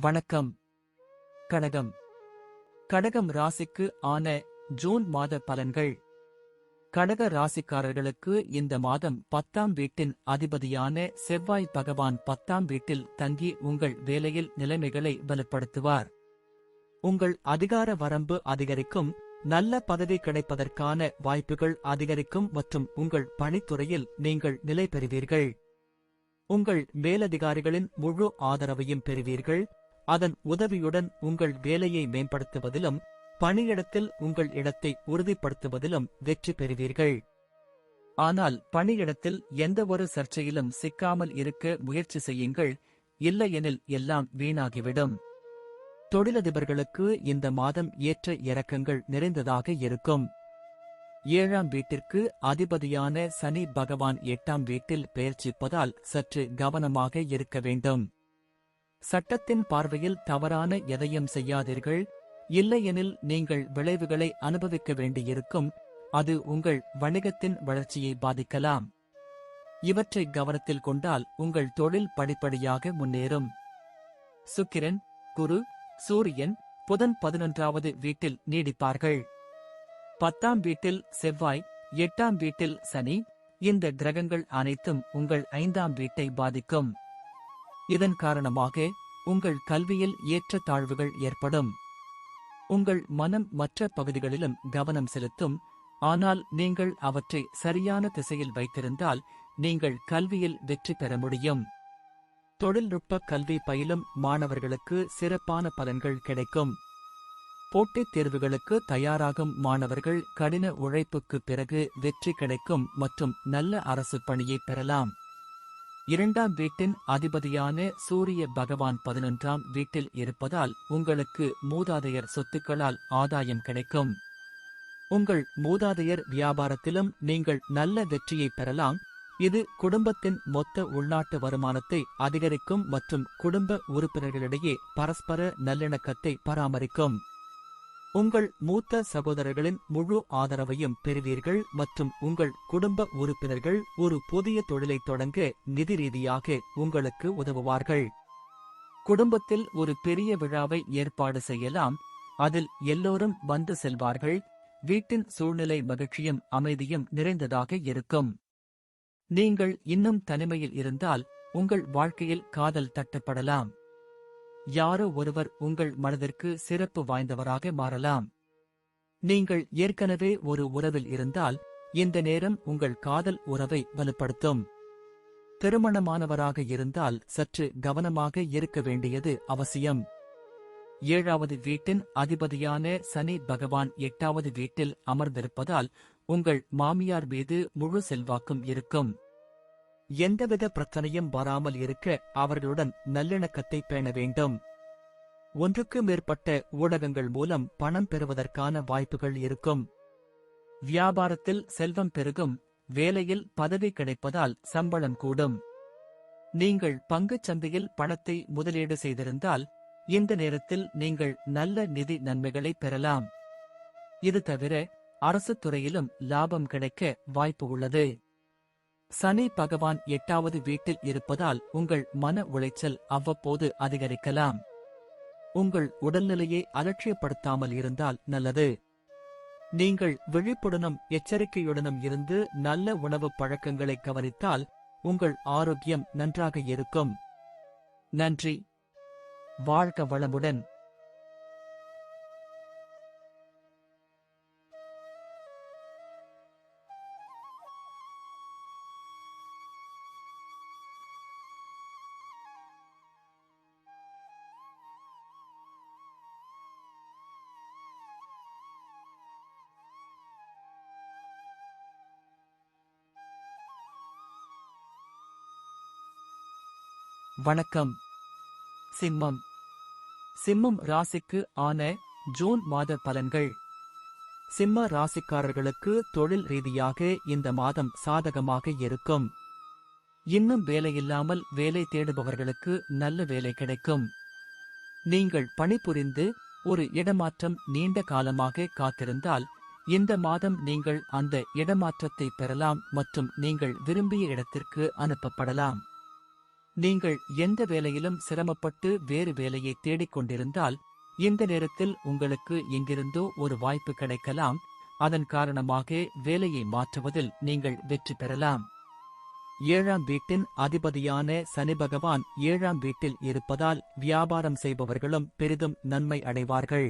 வணக்கம். கடகம். கடகம் ராசிக்கு ஆன ஜூன் மாத பலன்கள். கடக ராசிக்காரர்களுக்கு இந்த மாதம் பத்தாம் வீட்டின் அதிபதியான செவ்வாய் பகவான் பத்தாம் வீட்டில் தங்கி உங்கள் வேலையில் நிலைமைகளை வலுப்படுத்துவார். உங்கள் அதிகார வரம்பு அதிகரிக்கும் நல்ல பதவி கிடைப்பதற்கான வாய்ப்புகள் அதிகரிக்கும் மற்றும் உங்கள் பணித்துறையில் நீங்கள் நிலை பெறுவீர்கள். உங்கள் மேலதிகாரிகளின் முழு ஆதரவையும் பெறுவீர்கள். அதன் உதவியுடன் உங்கள் வேலையை மேம்படுத்துவதிலும் பணியிடத்தில் உங்கள் இடத்தை உறுதிப்படுத்துவதிலும் வெற்றி பெறுவீர்கள். ஆனால் பணியிடத்தில் எந்தவொரு சர்ச்சையிலும் சிக்காமல் இருக்க முயற்சி செய்யுங்கள் இல்லையெனில் எல்லாம் வீணாகிவிடும். தொழிலதிபர்களுக்கு இந்த மாதம் ஏற்ற இறக்கங்கள் நிறைந்ததாக இருக்கும். ஏழாம் வீட்டிற்கு அதிபதியான சனி பகவான் எட்டாம் வீட்டில் பெயர்ச்சிப்பதால் சற்று கவனமாக இருக்க வேண்டும். சட்டத்தின் பார்வையில் தவறான எதையும் செய்யாதீர்கள். இல்லையெனில் நீங்கள் விளைவுகளை அனுபவிக்க வேண்டியிருக்கும். அது உங்கள் வணிகத்தின் வளர்ச்சியை பாதிக்கலாம். இவற்றை கவனத்தில் கொண்டால் உங்கள் தொழில் படிப்படியாக முன்னேறும். சுக்கிரன் குரு சூரியன் புதன் பதினொன்றாவது வீட்டில் நீடிப்பார்கள். பத்தாம் வீட்டில் செவ்வாய் எட்டாம் வீட்டில் சனி. இந்த கிரகங்கள் அனைத்தும் உங்கள் ஐந்தாம் வீட்டை பாதிக்கும். இதன் காரணமாக உங்கள் கல்வியில் ஏற்ற தாழ்வுகள் ஏற்படும். உங்கள் மனம் மற்ற பகுதிகளிலும் கவனம் செலுத்தும். ஆனால் நீங்கள் அவற்றை சரியான திசையில் வைத்திருந்தால் நீங்கள் கல்வியில் வெற்றி பெற முடியும். தொழில்நுட்ப கல்வி பயிலும் மாணவர்களுக்கு சிறப்பான பலன்கள் கிடைக்கும். போட்டித் தேர்வுகளுக்கு தயாராகும் மாணவர்கள் கடின உழைப்புக்கு பிறகு வெற்றி கிடைக்கும் மற்றும் நல்ல அரசு பணியை பெறலாம். இரண்டாம் வீட்டின் அதிபதியான சூரிய பகவான் பதினொன்றாம் வீட்டில் இருப்பதால் உங்களுக்கு மூதாதையர் சொத்துக்களால் ஆதாயம் கிடைக்கும். உங்கள் மூதாதையர் வியாபாரத்திலும் நீங்கள் நல்ல வெற்றியை பெறலாம். இது குடும்பத்தின் மொத்த உள்நாட்டு வருமானத்தை அதிகரிக்கும் மற்றும் குடும்ப உறுப்பினர்களிடையே பரஸ்பர நல்லிணக்கத்தை பராமரிக்கும். உங்கள் மூத்த சகோதரர்களின் முழு ஆதரவையும் பெறுவீர்கள் மற்றும் உங்கள் குடும்ப உறுப்பினர்கள் ஒரு புதிய தொழிலை தொடங்க நிதி ரீதியாக உங்களுக்கு உதவுவார்கள். குடும்பத்தில் ஒரு பெரிய விழாவை ஏற்பாடு செய்யலாம். அதில் எல்லோரும் வந்து செல்வார்கள். வீட்டின் சூழ்நிலை மகிழ்ச்சியும் அமைதியும் நிறைந்ததாக இருக்கும். நீங்கள் இன்னும் தனிமையில் இருந்தால் உங்கள் வாழ்க்கையில் காதல் தட்டப்படலாம். யாரோ ஒருவர் உங்கள் மனதிற்கு சிறப்பு வாய்ந்தவராக மாறலாம். நீங்கள் ஏற்கனவே ஒரு உறவில் இருந்தால் இந்த நேரம் உங்கள் காதல் உறவை வலுப்படுத்தும். திருமணமானவராக இருந்தால் சற்று கவனமாக இருக்க வேண்டியது அவசியம். ஏழாவது வீட்டின் அதிபதியான சனி பகவான் எட்டாவது வீட்டில் அமர்ந்திருப்பதால் உங்கள் மாமியார் மீது முழு செல்வாக்கும் இருக்கும். எந்தவித பிரச்சனையும் வராமல் இருக்க அவர்களுடன் நல்லிணக்கத்தை பேண வேண்டும். ஒன்றுக்கு மேற்பட்ட ஊடகங்கள் மூலம் பணம் பெறுவதற்கான வாய்ப்புகள் இருக்கும். வியாபாரத்தில் செல்வம் பெருகும் வேலையில் பதவி கிடைப்பதால் சம்பளம் கூடும். நீங்கள் பங்குச் சந்தையில் பணத்தை முதலீடு செய்திருந்தால் இந்த நேரத்தில் நீங்கள் நல்ல நிதி நன்மைகளை பெறலாம். இது தவிர அரசு துறையிலும் லாபம் கிடைக்க வாய்ப்பு உள்ளது. சனி பகவான் எட்டாவது வீட்டில் இருப்பதால் உங்கள் மன உளைச்சல் அவ்வப்போது அதிகரிக்கலாம். உங்கள் உடல்நிலையை அலட்சியப்படுத்தாமல் இருந்தால் நல்லது. நீங்கள் விழிப்புடனும் எச்சரிக்கையுடனும் இருந்து நல்ல உணவு பழக்கங்களை கவனித்தால் உங்கள் ஆரோக்கியம் நன்றாக இருக்கும். நன்றி. வாழ்க வளமுடன். வணக்கம். சிம்மம். சிம்மம் ராசிக்கு ஆன ஜூன் மாத பலன்கள். சிம்ம ராசிக்காரர்களுக்கு தொழில் ரீதியாக இந்த மாதம் சாதகமாக இருக்கும். இன்னும் வேலையில்லாமல் வேலை தேடுபவர்களுக்கு நல்ல வேலை கிடைக்கும். நீங்கள் பணிபுரிந்து ஒரு இடமாற்றம் நீண்ட காலமாக காத்திருந்தால் இந்த மாதம் நீங்கள் அந்த இடமாற்றத்தை பெறலாம் மற்றும் நீங்கள் விரும்பிய இடத்திற்கு அனுப்பப்படலாம். நீங்கள் எந்த வேலையிலும் சிரமப்பட்டு வேறு வேலையை தேடிக் கொண்டிருந்தால் இந்த நேரத்தில் உங்களுக்கு எங்கிருந்தோ ஒரு வாய்ப்பு கிடைக்கலாம். அதன் காரணமாக வேலையை மாற்றுவதில் நீங்கள் வெற்றி பெறலாம். ஏழாம் வீட்டின் அதிபதியான சனி பகவான் ஏழாம் வீட்டில் இருப்பதால் வியாபாரம் செய்பவர்களும் பெரிதும் நன்மை அடைவார்கள்.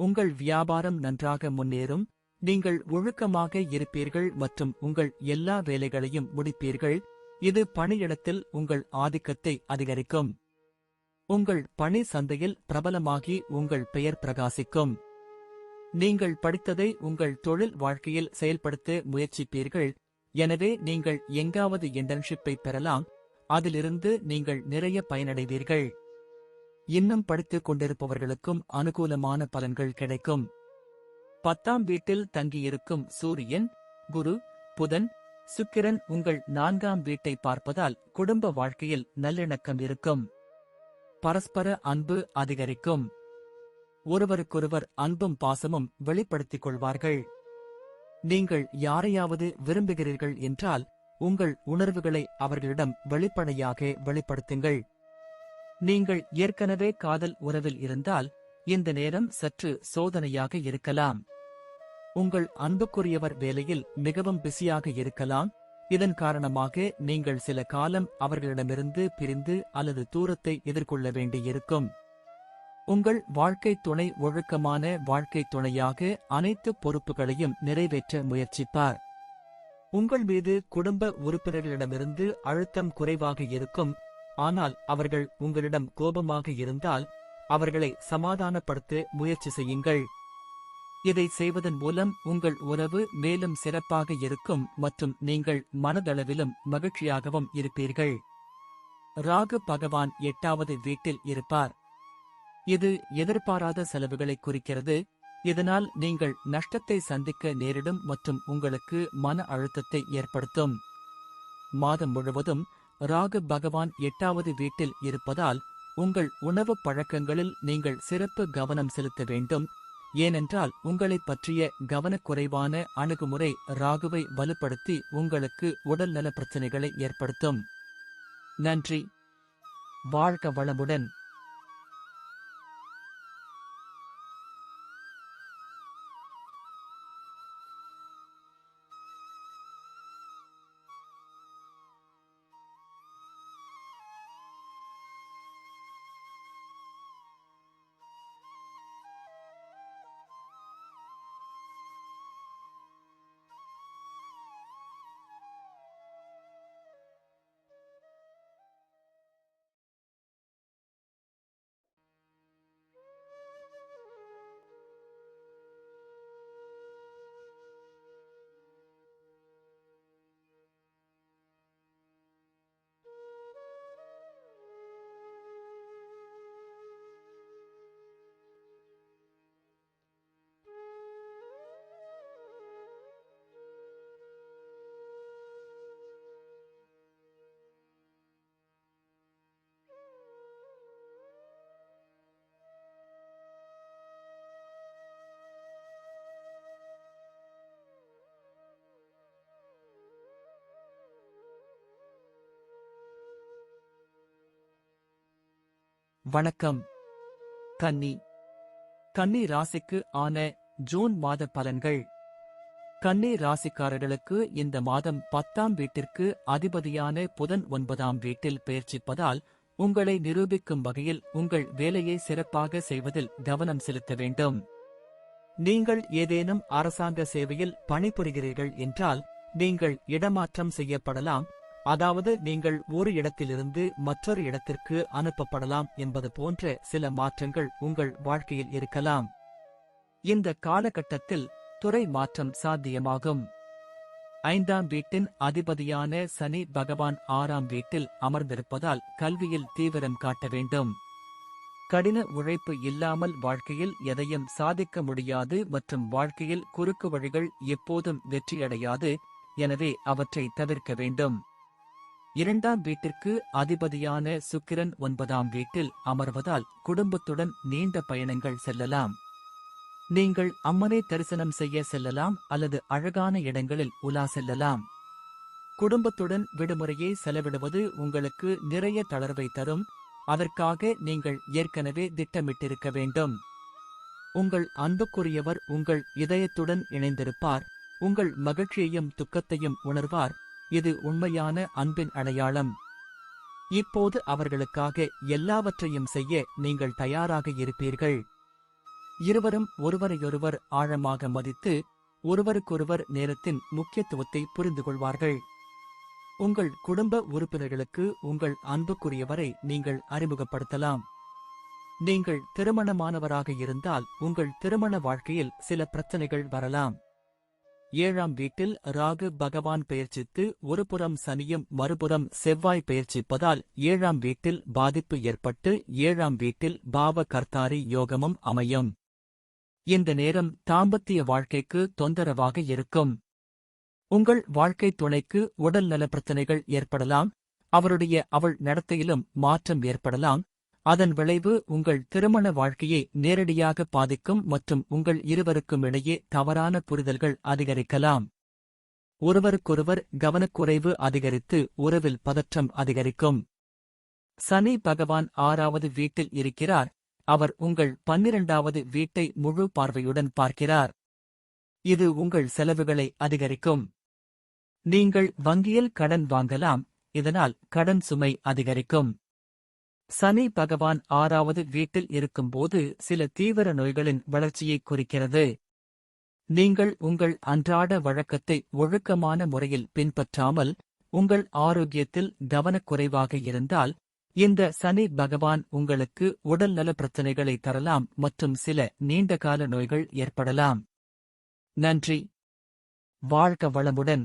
உங்கள் வியாபாரம் நன்றாக முன்னேறும். நீங்கள் ஒழுக்கமாக இருப்பீர்கள் மற்றும் உங்கள் எல்லா வேலைகளையும் முடிப்பீர்கள். இது பணியிடத்தில் உங்கள் ஆதிக்கத்தை அதிகரிக்கும். உங்கள் பணி சந்தையில் பிரபலமாகி உங்கள் பெயர் பிரகாசிக்கும். நீங்கள் படித்ததை உங்கள் தொழில் வாழ்க்கையில் செயல்படுத்த முயற்சிப்பீர்கள். எனவே நீங்கள் எங்காவது இன்டர்ன்ஷிப்பை பெறலாம். அதிலிருந்து நீங்கள் நிறைய பயனடைவீர்கள். இன்னும் படித்துக் கொண்டிருப்பவர்களுக்கும் அனுகூலமான பலன்கள் கிடைக்கும். பத்தாம் வீட்டில் தங்கியிருக்கும் சூரியன் குரு புதன் சுக்கிரன் உங்கள் நான்காம் வீட்டை பார்ப்பதால் குடும்ப வாழ்க்கையில் நல்லிணக்கம் இருக்கும். பரஸ்பர அன்பு அதிகரிக்கும். ஒருவருக்கொருவர் அன்பும் பாசமும் வெளிப்படுத்திக் கொள்வார்கள். நீங்கள் யாரையாவது விரும்புகிறீர்கள் என்றால் உங்கள் உணர்வுகளை அவர்களிடம் வெளிப்படையாக வெளிப்படுத்துங்கள். நீங்கள் ஏற்கனவே காதல் உறவில் இருந்தால் இந்த நேரம் சற்று சோதனையாக இருக்கலாம். உங்கள் அன்புக்குரியவர் வேலையில் மிகவும் பிஸியாக இருக்கலாம். இதன் காரணமாக நீங்கள் சில காலம் அவர்களிடமிருந்து பிரிந்து அல்லது தூரத்தை எதிர்கொள்ள வேண்டியிருக்கும். உங்கள் வாழ்க்கை துணை ஒழுக்கமான வாழ்க்கை துணையாக அனைத்து பொறுப்புகளையும் நிறைவேற்ற முயற்சிப்பார். உங்கள் மீது குடும்ப உறுப்பினர்களிடமிருந்து அழுத்தம் குறைவாக இருக்கும். ஆனால் அவர்கள் உங்களிடம் கோபமாக இருந்தால் அவர்களை சமாதானப்படுத்த முயற்சி செய்யுங்கள். இதை செய்வதன் மூலம் உங்கள் உறவு மேலும் சிறப்பாக இருக்கும் மற்றும் நீங்கள் மனதளவிலும் மகிழ்ச்சியாகவும் இருப்பீர்கள். ராகு பகவான் எட்டாவது வீட்டில் இருப்பார். இது எதிர்பாராத செலவுகளை குறிக்கிறது. இதனால் நீங்கள் நஷ்டத்தை சந்திக்க நேரிடும் மற்றும் உங்களுக்கு மன அழுத்தத்தை ஏற்படுத்தும். மாதம் முழுவதும் ராகு பகவான் எட்டாவது வீட்டில் இருப்பதால் உங்கள் உணவு பழக்கங்களில் நீங்கள் சிறப்பு கவனம் செலுத்த வேண்டும். ஏனென்றால் உங்களைப் பற்றிய கவனக்குறைவான அணுகுமுறை ராகுவை வலுப்படுத்தி உங்களுக்கு உடல்நல பிரச்சனைகளை ஏற்படுத்தும். நன்றி. வாழ்க வளமுடன். வணக்கம். கன்னி. கன்னி ராசிக்கு ஆன ஜூன் மாத பலன்கள். கன்னி ராசிக்காரர்களுக்கு இந்த மாதம் பத்தாம் வீட்டிற்கு அதிபதியான புதன் ஒன்பதாம் வீட்டில் பெயர்ச்சிப்பதால் உங்களை நிரூபிக்கும் வகையில் உங்கள் வேலையை சிறப்பாக செய்வதில் கவனம் செலுத்த வேண்டும். நீங்கள் ஏதேனும் அரசாங்க சேவையில் பணிபுரிகிறீர்கள் என்றால் நீங்கள் இடமாற்றம் செய்யப்படலாம் அதாவது நீங்கள் ஒரு இடத்திலிருந்து மற்றொரு இடத்திற்கு அனுப்பப்படலாம் என்பது போன்ற சில மாற்றங்கள் உங்கள் வாழ்க்கையில் இருக்கலாம். இந்த காலகட்டத்தில் துறை மாற்றம் சாத்தியமாகும். ஐந்தாம் வீட்டின் அதிபதியான சனி பகவான் ஆறாம் வீட்டில் அமர்ந்திருப்பதால் கல்வியில் தீவிரம் காட்ட வேண்டும். கடின உழைப்பு இல்லாமல் வாழ்க்கையில் எதையும் சாதிக்க முடியாது மற்றும் வாழ்க்கையில் குறுக்கு வழிகள் எப்போதும் வெற்றியடையாது எனவே அவற்றை தவிர்க்க வேண்டும். இரண்டாம் வீட்டிற்கு அதிபதியான சுக்கிரன் ஒன்பதாம் வீட்டில் அமர்வதால் குடும்பத்துடன் நீண்ட பயணங்கள் செல்லலாம். நீங்கள் அம்மனை தரிசனம் செய்ய செல்லலாம் அல்லது அழகான இடங்களில் உலா செல்லலாம். குடும்பத்துடன் விடுமுறையை செலவிடுவது உங்களுக்கு நிறைய தளர்வை தரும். அதற்காக நீங்கள் ஏற்கனவே திட்டமிட்டிருக்க வேண்டும். உங்கள் அன்புக்குரியவர் உங்கள் இதயத்துடன் இணைந்திருப்பார். உங்கள் மகிழ்ச்சியையும் துக்கத்தையும் உணர்வார். இது உண்மையான அன்பின் அடையாளம். இப்போது அவர்களுக்காக எல்லாவற்றையும் செய்ய நீங்கள் தயாராக இருப்பீர்கள். இருவரும் ஒருவரையொருவர் ஆழமாக மதித்து ஒருவருக்கொருவர் நேரத்தின் முக்கியத்துவத்தை புரிந்து கொள்வார்கள். உங்கள் குடும்ப உறுப்பினர்களுக்கு உங்கள் அன்புக்குரியவரை நீங்கள் அறிமுகப்படுத்தலாம். நீங்கள் திருமணமானவராக இருந்தால் உங்கள் திருமண வாழ்க்கையில் சில பிரச்சனைகள் வரலாம். ஏழாம் வீட்டில் ராகு பகவான் பெயர்ச்சித்து ஒருபுறம் சனியும் மறுபுறம் செவ்வாய் பெயர்ச்சிப்பதால் ஏழாம் வீட்டில் பாதிப்பு ஏற்பட்டு ஏழாம் வீட்டில் பாவ கர்த்தாரி யோகமும் அமையும். இந்த நேரம் தாம்பத்திய வாழ்க்கைக்கு தொந்தரவாக இருக்கும். உங்கள் வாழ்க்கை துணைக்கு உடல் பிரச்சினைகள் பிரச்சனைகள் ஏற்படலாம். அவருடைய அவள் நடத்தையிலும் மாற்றம் ஏற்படலாம். அதன் விளைவு உங்கள் திருமண வாழ்க்கையை நேரடியாக பாதிக்கும் மற்றும் உங்கள் இருவருக்கும் இடையே தவறான புரிதல்கள் அதிகரிக்கலாம். ஒருவருக்கொருவர் கவனக்குறைவு அதிகரித்து உறவில் பதற்றம் அதிகரிக்கும். சனி பகவான் ஆறாவது வீட்டில் இருக்கிறார். அவர் உங்கள் பன்னிரண்டாவது வீட்டை முழு பார்வையுடன் பார்க்கிறார். இது உங்கள் செலவுகளை அதிகரிக்கும். நீங்கள் வங்கியில் கடன் வாங்கலாம். இதனால் கடன் சுமை அதிகரிக்கும். சனி பகவான் ஆறாவது வீட்டில் இருக்கும்போது சில தீவிர நோய்களின் வளர்ச்சியை குறிக்கிறது. நீங்கள் உங்கள் அன்றாட வழக்கத்தை ஒழுக்கமான முறையில் பின்பற்றாமல் உங்கள் ஆரோக்கியத்தில் கவனக்குறைவாக இருந்தால் இந்த சனி பகவான் உங்களுக்கு உடல்நல பிரச்சனைகளை தரலாம் மற்றும் சில நீண்டகால நோய்கள் ஏற்படலாம். நன்றி. வாழ்க வளமுடன்.